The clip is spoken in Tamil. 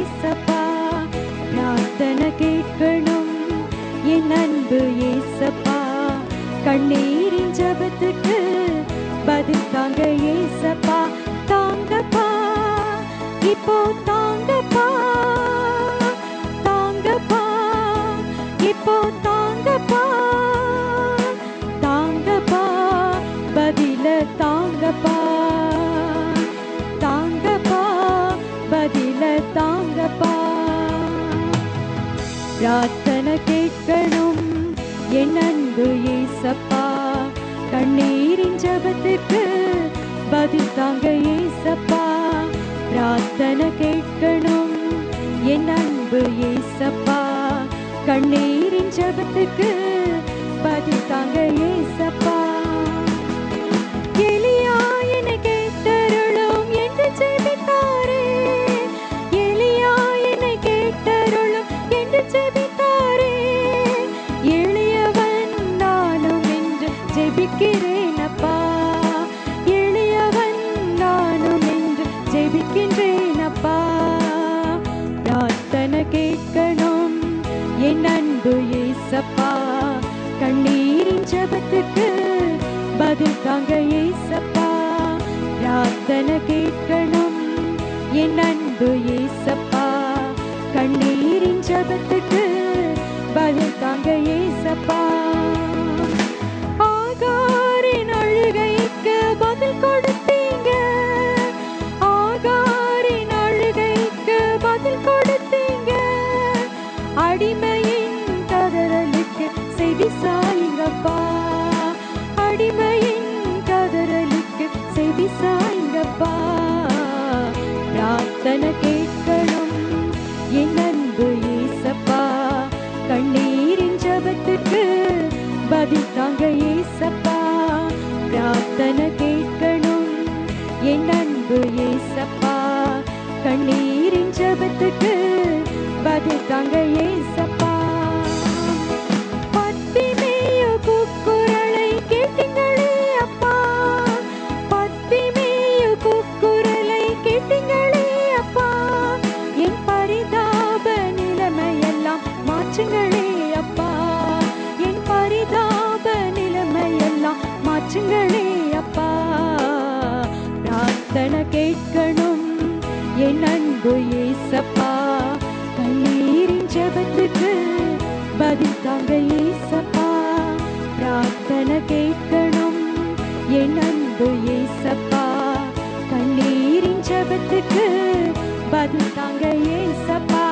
ஏசப்பா பிரார்த்தனை கேட்கணும். என் அன்பு ஏசப்பா கண்ணீரின் ஜபத்துக்கு பதில் தாங்க ஏசப்பா தாங்கப்பா. இப்போ தான் கேட்கணும்? என் அன்பு ஏசப்பா கண்ணீரின் ஜபத்துக்கு பதில் தாங்க ஏசப்பா. பிரார்த்தனை கேட்கணும். என் அன்பு ஏசப்பா கண்ணீரின் ஜபத்துக்கு பதில் தாங்க ஏசப்பா. ஜெபிக்கிறேன் எளியவன் நானும் என்று ஜெபிக்கின்றேன் பிரார்த்தனை கேட்கணும் என் அன்பு ஏசப்பா. கண்ணீரின் ஜபத்துக்கு பதில் தாங்க ஏசப்பா. பிரார்த்தனை கேட்கணும் என் அன்பு ஏசப்பா. கண்ணீரின் ஜபத்துக்கு பதில் தாங்க ஏசப்பா. சாயுங்கப்பா அடிமையின் கதறலுக்கு செவி சாயுங்கப்பா பிரார்த்தனை கேட்கணும் என் அன்பு ஏசப்பா. கண்ணீரின் ஜபத்துக்கு பதில் தாங்க ஏசப்பா. பிரார்த்தனை கேட்கணும் என் அன்பு ஏசப்பா. கண்ணீரின் ஜபத்துக்கு பதில் தாங்க ஏசப்பா. மாற்றுங்களே அப்பா. என் பரிதாப நிலைமையெல்லாம் மாற்றுங்களே அப்பா. பிரார்த்தனை கேட்கணும் என் அன்பு ஏசப்பா. கண்ணீரின் ஜெபத்துக்கு பதில் தாங்க ஏசப்பா. பிரார்த்தனை கேட்கணும் என் அன்பு ஏசப்பா. கண்ணீரின் ஜெபத்துக்கு பதில் தாங்க ஏசப்பா.